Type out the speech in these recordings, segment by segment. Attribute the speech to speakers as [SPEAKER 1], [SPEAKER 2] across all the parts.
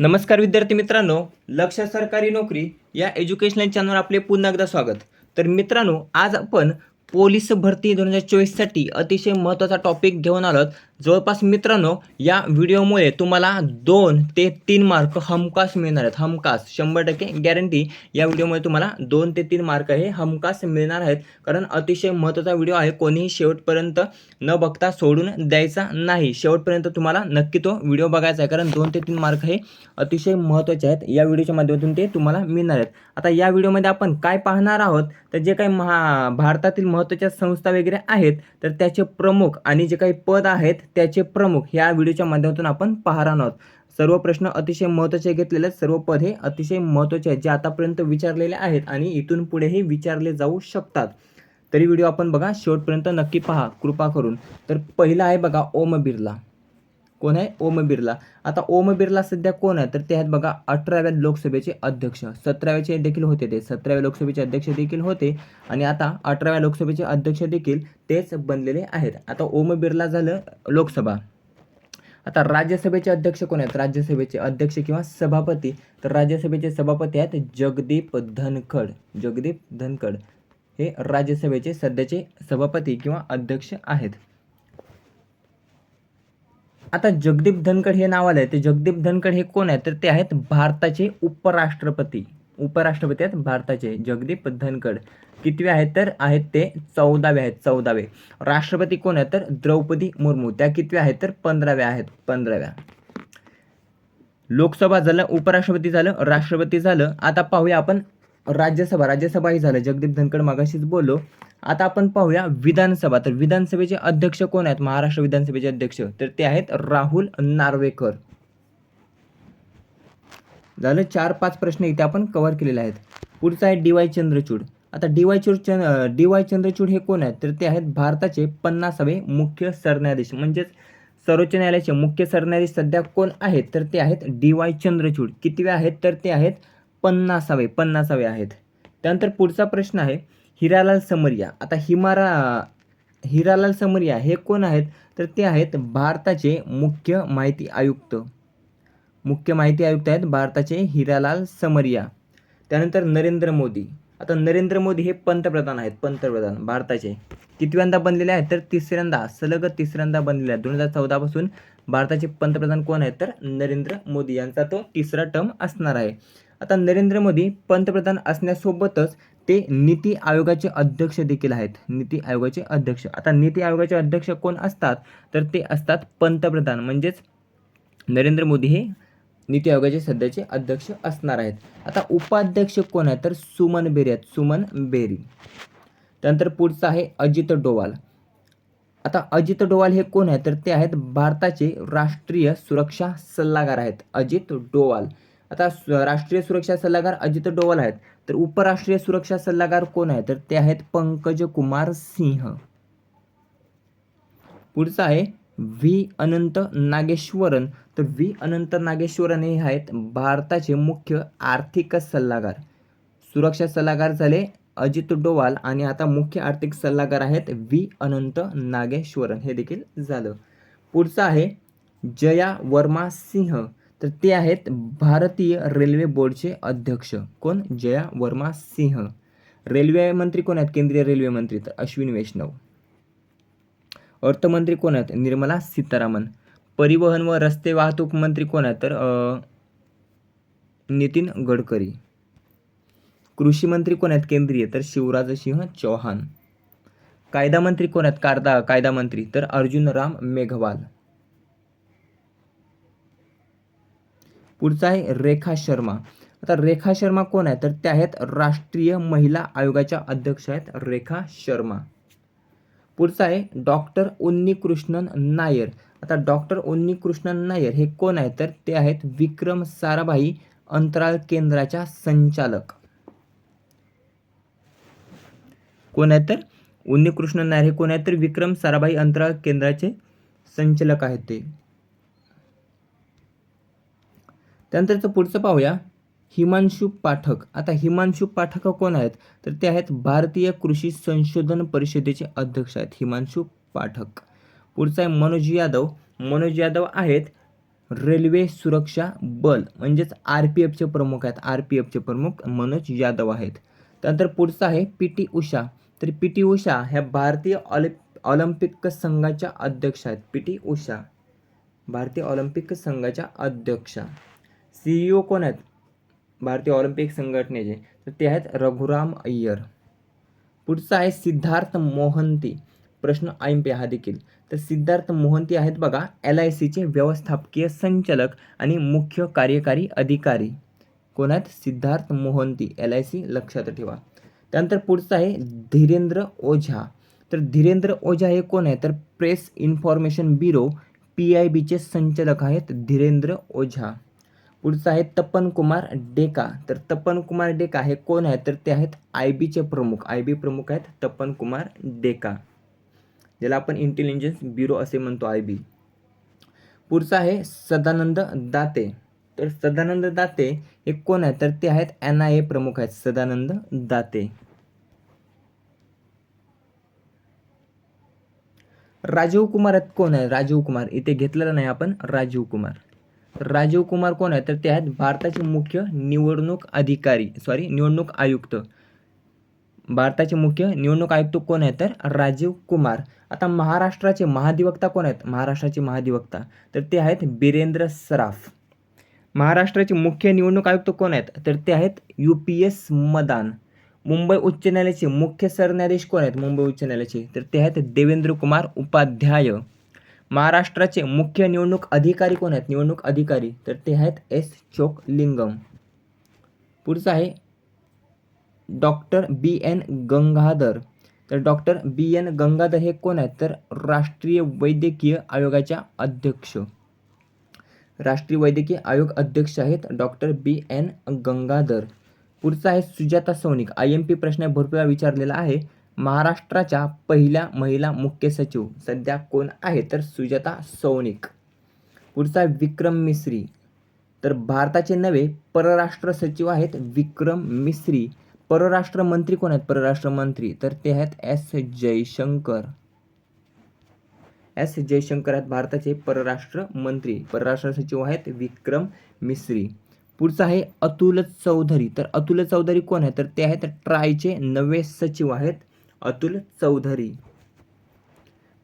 [SPEAKER 1] नमस्कार विद्यार्थी मित्रांनो लक्ष सरकारी नोकरी या एज्युकेशनल चॅनलवर आपले पुन्हा एकदा स्वागत. तर मित्रांनो आज आपण पोलीस भरती दोन हजार चोवीससाठी अतिशय महत्त्वाचा टॉपिक घेऊन आलोत. जवळपास मित्रांनो या व्हिडिओमुळे तुम्हाला दोन ते तीन मार्क हमखास मिळणार आहेत. हमखास शंभर टक्के गॅरंटी या व्हिडिओमुळे तुम्हाला दोन ते तीन मार्क हे हमखास मिळणार आहेत. कारण अतिशय महत्त्वाचा व्हिडिओ आहे. कोणीही शेवटपर्यंत न बघता सोडून द्यायचा नाही. शेवटपर्यंत तुम्हाला नक्की तो व्हिडिओ बघायचा आहे. कारण दोन ते तीन मार्क हे अतिशय महत्त्वाचे आहेत. या व्हिडिओच्या माध्यमातून ते तुम्हाला मिळणार आहेत. आता या व्हिडिओमध्ये आपण काय पाहणार आहोत? तर जे काही महा भारतातील महत्त्वाच्या संस्था वगैरे आहेत तर त्याचे प्रमुख आणि जे काही पद आहेत त्याचे प्रमुख ह्या व्हिडिओच्या माध्यमातून आपण पाहणार आहोत. सर्व प्रश्न अतिशय महत्त्वाचे घेतलेले आहेत सर्व पद हे अतिशय महत्त्वाचे आहेत जे आतापर्यंत विचारलेले आहेत आणि इथून पुढेही विचारले जाऊ शकतात. तरी व्हिडिओ आपण बघा शेवटपर्यंत नक्की पहा कृपा करून. तर पहिला आहे बघा ओम बिर्ला. कोण आहे? ओम बिर्ला. आता ओम बिर्ला सध्या कोण आहे? तर ते आहेत बघा अठराव्या लोकसभेचे अध्यक्ष. सतराव्याचे देखील होते ते. सतराव्या लोकसभेचे अध्यक्ष देखील होते आणि आता अठराव्या लोकसभेचे अध्यक्ष देखील तेच बनलेले आहेत. आता ओम बिर्ला झालं लोकसभा. आता राज्यसभेचे अध्यक्ष कोण आहेत? राज्यसभेचे अध्यक्ष किंवा सभापती. तर राज्यसभेचे सभापती आहेत जगदीप धनखड. जगदीप धनखड हे राज्यसभेचे सध्याचे सभापती किंवा अध्यक्ष आहेत. आता जगदीप धनखड हे नाव आलंय ते जगदीप धनखड हे कोण आहेत? तर ते आहेत भारताचे उपराष्ट्रपती. उपराष्ट्रपती आहेत भारताचे. जगदीप धनखड. कितवे आहेत तर? आहेत ते चौदावे आहेत. चौदावे. राष्ट्रपती कोण आहेत तर? द्रौपदी मुर्मू. त्या कितव्या आहेत तर? पंधराव्या आहेत. पंधराव्या. लोकसभा झालं उपराष्ट्रपती झालं राष्ट्रपती झालं. आता पाहूया आपण राज्यसभा राज्यसभाही झालं. जगदीप धनखड मागाशीच बोललो. आता आपण पाहूया विधानसभा. तर विधानसभेचे अध्यक्ष कोण आहेत? महाराष्ट्र विधानसभेचे अध्यक्ष. तर ते आहेत राहुल नार्वेकर. झालं चार पाच प्रश्न इथे आपण कव्हर केलेले आहेत. पुढचा आहे डी वाय चंद्रचूड. आता D Y Chandra D Y Chandrachud हे कोण आहेत? तर ते आहेत भारताचे पन्नासावे मुख्य सरन्यायाधीश. म्हणजेच सर्वोच्च न्यायालयाचे मुख्य सरन्यायाधीश सध्या कोण आहेत? तर ते आहेत डी वाय चंद्रचूड. कितवे आहेत? तर ते आहेत पन्नासावे पन्नासावे आहेत. त्यानंतर पुढचा प्रश्न आहे हिरालाल समरिया. आता हिमारा हिरालाल समरिया हे कोण आहेत? तर ते आहेत भारताचे मुख्य माहिती आयुक्त. मुख्य माहिती आयुक्त आहेत भारताचे हिरालाल समरिया. त्यानंतर नरेंद्र मोदी. आता नरेंद्र मोदी हे पंतप्रधान आहेत पंतप्रधान भारताचे. कितव्यांदा बनलेले आहेत? तर तिसऱ्यांदा सलग तिसऱ्यांदा बनलेले आहेत. दोन हजार चौदापासून भारताचे पंतप्रधान कोण आहेत? तर नरेंद्र मोदी. यांचा तो तिसरा टर्म असणार आहे. आता नरेंद्र मोदी पंतप्रधान असण्यासोबतच ते नीती आयोगाचे अध्यक्ष देखील आहेत. नीती आयोगाचे अध्यक्ष. आता नीती आयोगाचे अध्यक्ष कोण असतात? तर ते असतात पंतप्रधान. म्हणजेच नरेंद्र मोदी हे नीती आयोगाचे सध्याचे अध्यक्ष असणार आहेत. आता उपाध्यक्ष कोण आहेत? तर सुमन बेरी आहेत. सुमन बेरी. त्यानंतर पुढचं आहे अजित डोवाल. आता अजित डोवाल हे कोण आहेत? तर ते आहेत भारताचे राष्ट्रीय सुरक्षा सल्लागार आहेत. अजित डोवाल. आता राष्ट्रीय सुरक्षा सल्लागार अजित डोवाल आहेत. तर उपराष्ट्रीय सुरक्षा सल्लागार कोण आहेत? तर ते आहेत पंकज कुमार सिंह. पुढचं आहे व्ही. अनंत नागेश्वरन. तर व्ही. अनंत नागेश्वरन हे आहेत भारताचे मुख्य आर्थिक सल्लागार. सुरक्षा सल्लागार झाले अजित डोवाल आणि आता मुख्य आर्थिक सल्लागार आहेत व्ही. अनंत नागेश्वरन. हे देखील झालं. पुढचं आहे जया वर्मा सिंह. तर ते आहेत भारतीय रेल्वे बोर्डचे अध्यक्ष. कोण? जया वर्मा सिंह. रेल्वे मंत्री कोण आहेत? केंद्रीय रेल्वे मंत्री तर अश्विन वैष्णव. अर्थमंत्री कोण आहेत? निर्मला सीतारामन. परिवहन व रस्ते वाहतूक मंत्री कोण आहेत? तर नितीन गडकरी. कृषी मंत्री कोण आहेत? केंद्रीय. तर शिवराज सिंह चौहान. कायदा मंत्री कोण आहेत? कायदा कायदा मंत्री. तर अर्जुन राम मेघवाल. पुढचा आहे रेखा शर्मा. आता रेखा शर्मा कोण आहे? तर त्या आहेत राष्ट्रीय महिला आयोगाच्या अध्यक्ष आहेत रेखा शर्मा. पुढचा आहे डॉक्टर उन्नीकृष्णन नायर. आता डॉक्टर उन्नीकृष्णन नायर हे कोण आहेत? तर ते आहेत विक्रम साराभाई अंतराळ केंद्राच्या संचालक. कोण आहेत? तर उन्नीकृष्णन नायर हे कोण आहेत? तर विक्रम साराभाई अंतराळ केंद्राचे संचालक आहेत ते. त्यानंतरचं पुढचं पाहूया. हिमांशू पाठक. आता हिमांशू पाठक कोण आहेत? तर ते आहेत भारतीय कृषी संशोधन परिषदेचे अध्यक्ष आहेत हिमांशू पाठक. पुढचा आहे मनोज यादव. मनोज यादव आहेत रेल्वे सुरक्षा बल म्हणजेच आर पी एफचे प्रमुख आहेत. आर पी एफचे प्रमुख मनोज यादव आहेत. त्यानंतर पुढचं आहे पी टी उषा. तर पी टी उषा ह्या भारतीय ऑलिम्प ऑलिम्पिक संघाच्या अध्यक्ष आहेत. P T Usha. भारतीय ऑलिम्पिक संघाच्या अध्यक्षा. सी ओ कोण आहेत? भारतीय ऑलिम्पिक संघटनेचे. तर ते आहेत रघुराम अय्यर. पुढचा आहे सिद्धार्थ मोहंती. प्रश्न ऐम पे हा देखील. तर सिद्धार्थ मोहंती आहेत बघा एल आय सीचे व्यवस्थापकीय संचालक आणि मुख्य कार्यकारी अधिकारी. कोण आहेत? Siddharth Mohanty. L I C लक्षात ठेवा. त्यानंतर पुढचं आहे धीरेंद्र ओझा. तर धीरेंद्र ओझा हे कोण आहे तर press information bureau P I बीचे संचालक आहेत धीरेंद्र ओझा. पुढचं आहे तपन कुमार डेका. तर तपन कुमार डेका हे कोण आहेत? तर ते आहेत आय बीचे प्रमुख. आय बी प्रमुख आहेत तपन कुमार डेका. ज्याला आपण इंटेलिजन्स ब्युरो असे म्हणतो आय बी पुढचं आहे सदानंद दाते. तर सदानंद दाते हे कोण आहेत? तर ते आहेत एन आय ए प्रमुख आहेत सदानंद दाते. राजीव कुमार आहेत कोण आहे राजीव कुमार. इथे घेतलेलं नाही आपण राजीव कुमार. राजीव कुमार कोण आहेत तर ते आहेत भारताचे मुख्य निवडणूक अधिकारी सॉरी निवडणूक आयुक्त. भारताचे मुख्य निवडणूक आयुक्त कोण आहेत तर राजीव कुमार. आता महाराष्ट्राचे महाधिवक्ता कोण आहेत? महाराष्ट्राचे महाधिवक्ता. तर ते आहेत बिरेंद्र सराफ. महाराष्ट्राचे मुख्य निवडणूक आयुक्त कोण आहेत? तर ते आहेत U P S Madan. Mumbai उच्च न्यायालयाचे मुख्य सरन्यायाधीश कोण आहेत? मुंबई उच्च न्यायालयाचे. तर ते आहेत देवेंद्र कुमार उपाध्याय. महाराष्ट्राचे मुख्य निवडणूक अधिकारी कोण आहेत? निवडणूक अधिकारी तर ते आहेत एस. चोक लिंगम पुढचं आहे डॉक्टर बी. एन. गंगाधर. तर डॉक्टर बी. एन. गंगाधर हे कोण आहेत? तर राष्ट्रीय वैद्यकीय आयोगाच्या अध्यक्ष. राष्ट्रीय वैद्यकीय आयोग अध्यक्ष आहेत डॉक्टर बी. एन. गंगाधर. पुढचा आहे Sujata Saunik I. M. P. प्रश्न भरपूर विचारलेला आहे. महाराष्ट्राच्या पहिल्या महिला मुख्य सचिव सध्या कोण आहे तर सुजाता सौनिक. पुढचा विक्रम मिश्री तर भारताचे नवे परराष्ट्र सचिव आहेत विक्रम मिश्री परराष्ट्र मंत्री कोण आहेत? परराष्ट्र मंत्री. तर ते आहेत एस जयशंकर. एस जयशंकर आहेत भारताचे परराष्ट्र मंत्री. परराष्ट्र सचिव आहेत विक्रम मिश्री पुढचं आहे अतुल चौधरी. तर अतुल चौधरी कोण आहे तर ते आहेत ट्रायचे नवे सचिव आहेत अतुल चौधरी.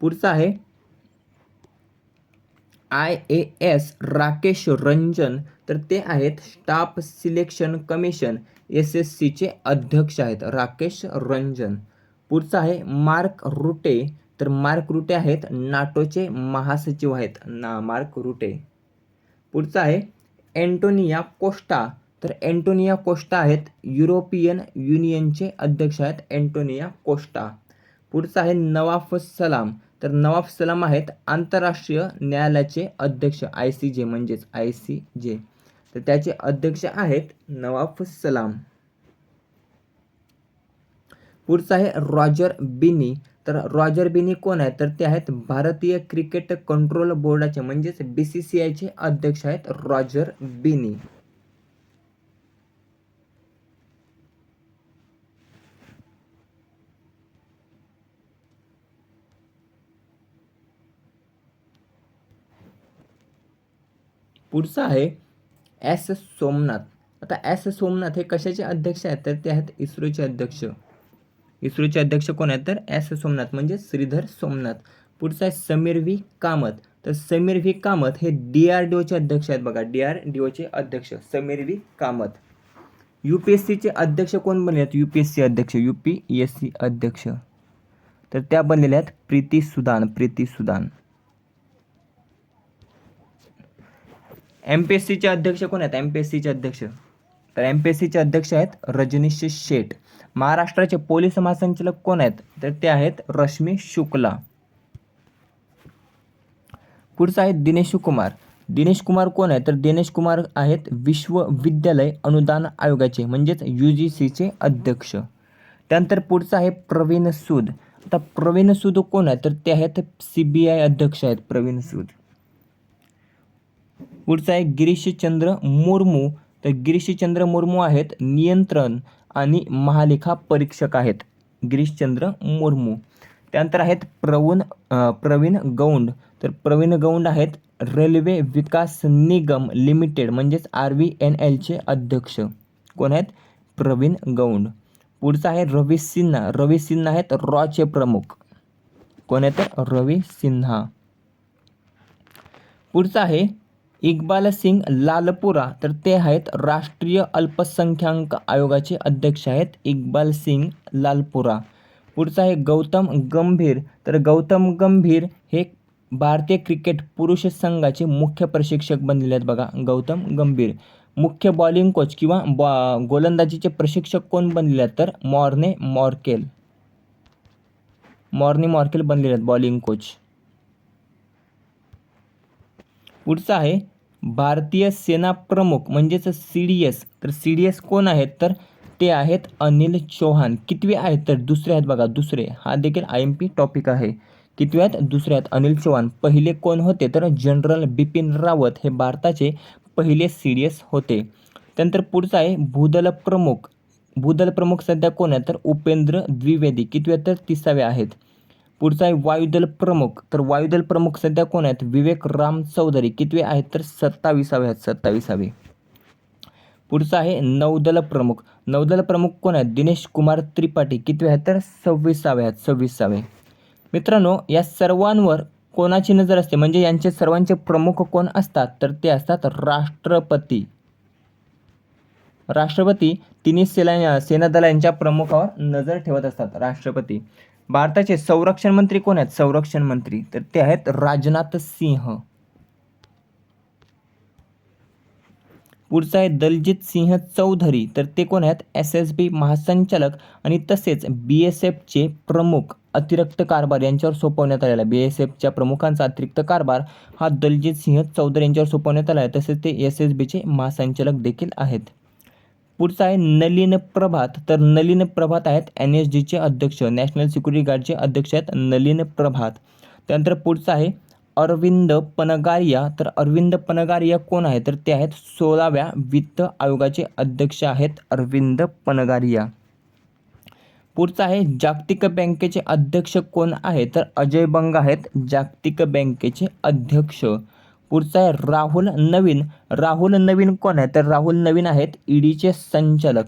[SPEAKER 1] पुढचं आहे. I A S Rakesh Ranjan. तर ते आहेत staff selection commission S S सीचे अध्यक्ष आहेत राकेश रंजन. पुढचं आहे मार्क रुटे. तर मार्क रुटे आहेत नाटोचे महासचिव आहेत ना मार्क रुटे. पुढचं आहे एंटोनिया कोस्टा. तर एंटोनिया कोस्टा आहेत. युरोपियन युनियनचे अध्यक्ष आहेत एंटोनिया कोस्टा. पुढचं आहे नवाफ सलाम. तर नवाफ सलाम आहेत आंतरराष्ट्रीय न्यायालयाचे अध्यक्ष आय सी जे म्हणजेच आय सी जे. तर त्याचे अध्यक्ष आहेत नवाफ सलाम. पुढचं आहे रॉजर बिनी. तर रॉजर बिनी कोण आहेत? तर ते आहेत भारतीय क्रिकेट कंट्रोल बोर्डाचे म्हणजेच बी सी सी आयचे अध्यक्ष आहेत रॉजर बिनी. पुढचं आहे एस सोमनाथ. आता एस सोमनाथ हे कशाचे अध्यक्ष आहेत? तर ते आहेत इस्रोचे अध्यक्ष. इस्रोचे अध्यक्ष कोण आहेत? तर एस सोमनाथ म्हणजे श्रीधर सोमनाथ. पुढचं आहे समीर व्ही. कामत. तर समीर व्ही. कामत हे डी आर डी ओचे अध्यक्ष आहेत बघा. डी आर डी ओचे अध्यक्ष. Sameer V. Kamat. U P S सीचे अध्यक्ष कोण बनले आहेत यू पी एस सी अध्यक्ष. यू पी एस सी अध्यक्ष. तर त्या बनलेल्या आहेत Preeti Sudan. Preeti Sudan. M P S सीचे अध्यक्ष कोण आहेत? एम पी एस सीचे अध्यक्ष. तर एम पी एस सीचे अध्यक्ष आहेत रजनीश शेठ. महाराष्ट्राचे पोलीस महासंचालक कोण आहेत? तर ते आहेत रश्मी शुक्ला. पुढचं आहे दिनेश कुमार. दिनेश कुमार कोण आहे तर दिनेश कुमार आहेत विश्वविद्यालय अनुदान आयोगाचे म्हणजेच यू जी सीचे अध्यक्ष. त्यानंतर पुढचं आहे प्रवीण सूद. आता प्रवीण सूद कोण आहे तर ते आहेत सी बी आय अध्यक्ष आहेत प्रवीण सूद. पुढचा आहे गिरीशचंद्र मुर्मू. तर गिरीशचंद्र मुर्मू आहेत नियंत्रण आणि महालेखा परीक्षक आहेत. गिरीशचंद्र मुर्मू. त्यानंतर आहेत प्रवीण प्रवीण गौंड. तर प्रवीण गौंड आहेत रेल्वे विकास निगम लिमिटेड म्हणजेच आर व्ही एन एलचे अध्यक्ष. कोण आहेत? प्रवीण गौंड. पुढचा आहे रवी सिन्हा. रवी सिन्हा आहेत रॉचे प्रमुख. कोण आहेत? रवी सिन्हा. पुढचा आहे इक्बाल सिंग लालपुरा तर ते आहेत राष्ट्रीय अल्पसंख्याक आयोगाचे अध्यक्ष आहेत इक्बाल सिंग लालपुरा. पुढचा आहे गौतम गंभीर तर गौतम गंभीर हे भारतीय क्रिकेट पुरुष संघाचे मुख्य प्रशिक्षक बनलेले आहेत बघा गौतम गंभीर. मुख्य बॉलिंग कोच किंवा बॉ गोलंदाजीचे प्रशिक्षक कोण बनलेले आहेत? तर मॉर्ने मॉर्केल. मॉर्ने मॉर्केल बनलेले आहेत बॉलिंग कोच पुढचं आहे भारतीय सेना प्रमुख म्हणजेच सी डी एस तर सी डी एस कोण आहेत? तर ते आहेत अनिल चौहान. कितवे आहेत? तर दुसरे आहेत बघा दुसरे. हा देखील आय एम पी टॉपिक आहे. कितवे आहेत? दुसरे आहेत अनिल चौहान. पहिले कोण होते? तर जनरल बिपिन रावत हे भारताचे पहिले सी डी एस होते. त्यानंतर पुढचं आहे भूदल प्रमुख. भूदल प्रमुख सध्या कोण आहेत? तर उपेंद्र द्विवेदी. कितवे तर तिसावे आहेत. पुढचा आहे वायुदल प्रमुख. तर वायुदल प्रमुख सध्या कोण आहेत? विवेक राम चौधरी. कितवे आहेत तर सत्तावीसावे आहेत. सत्तावीसावे. पुढचा आहे नौदल प्रमुख. नौदल प्रमुख कोण आहेत? दिनेश कुमार त्रिपाठी. कितवे आहेत तर सव्वीसावे आहेत. सव्वीसावे. मित्रांनो या सर्वांवर कोणाची नजर असते? म्हणजे यांचे सर्वांचे प्रमुख कोण असतात? तर ते असतात राष्ट्रपती. राष्ट्रपती तिन्ही सेना सेनादलांच्या प्रमुखावर नजर ठेवत असतात राष्ट्रपती. भारताचे संरक्षण मंत्री कोण आहेत? संरक्षण मंत्री. तर ते आहेत राजनाथ सिंह. पुढचा आहे दलजित सिंह चौधरी. तर ते कोण आहेत? एस एस बी महासंचालक आणि तसेच बी एस एफचे प्रमुख अतिरिक्त कारभार यांच्यावर सोपवण्यात आलेला बी एस एफच्या प्रमुखांचा अतिरिक्त कारभार हा दलजित सिंह चौधरी यांच्यावर सोपवण्यात आला आहे. तसेच ते एस एस बीचे महासंचालक देखील आहेत. पुढचा आहे नलिन प्रभात. तर नलिन प्रभात आहेत एन एस जीचे अध्यक्ष. नॅशनल सिक्युरिटी गार्डचे अध्यक्ष आहेत नलिन प्रभात. त्यानंतर पुढचं आहे अरविंद पनगारिया. तर अरविंद पनगारिया कोण आहे तर ते आहेत सोळाव्या वित्त आयोगाचे अध्यक्ष आहेत अरविंद पनगारिया. पुढचं आहे जागतिक बँकेचे अध्यक्ष कोण आहे तर अजय बंग आहेत जागतिक बँकेचे अध्यक्ष. पुढचा आहे. राहुल नवीन. राहुल नवीन कोण आहे? तर राहुल नवीन आहेत ईडीचे संचालक.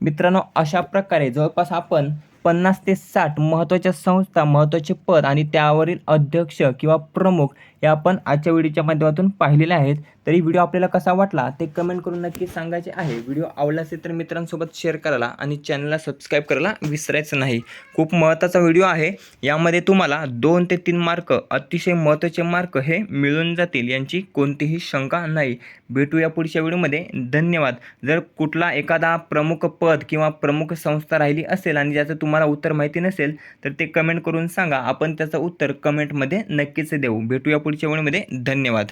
[SPEAKER 1] मित्रांनो अशा प्रकारे जवळपास आपण पन्नास ते साठ महत्त्वाच्या संस्था महत्त्वाचे पद आणि त्यावरील अध्यक्ष किंवा प्रमुख हे आपण आजच्या व्हिडिओच्या माध्यमातून पाहिलेले आहेत. तरी व्हिडिओ आपल्याला कसा वाटला ते कमेंट करून नक्की सांगायचे आहे. व्हिडिओ आवडला असेल तर मित्रांसोबत शेअर करायला आणि चॅनलला सबस्क्राईब करायला विसरायचं नाही. खूप महत्त्वाचा व्हिडिओ आहे. यामध्ये तुम्हाला दोन ते तीन मार्क अतिशय महत्त्वाचे मार्क हे मिळून जातील यांची कोणतीही शंका नाही. भेटूया पुढच्या व्हिडिओमध्ये धन्यवाद. जर कुठला एखादा प्रमुख पद किंवा प्रमुख संस्था राहिली असेल आणि ज्याचं तुम्हाला उत्तर माहिती नसेल तर ते कमेंट करून सांगा. आपण त्याचं उत्तर कमेंटमध्ये नक्कीच देऊ. भेटूया पुढच्या वेळेमध्ये धन्यवाद.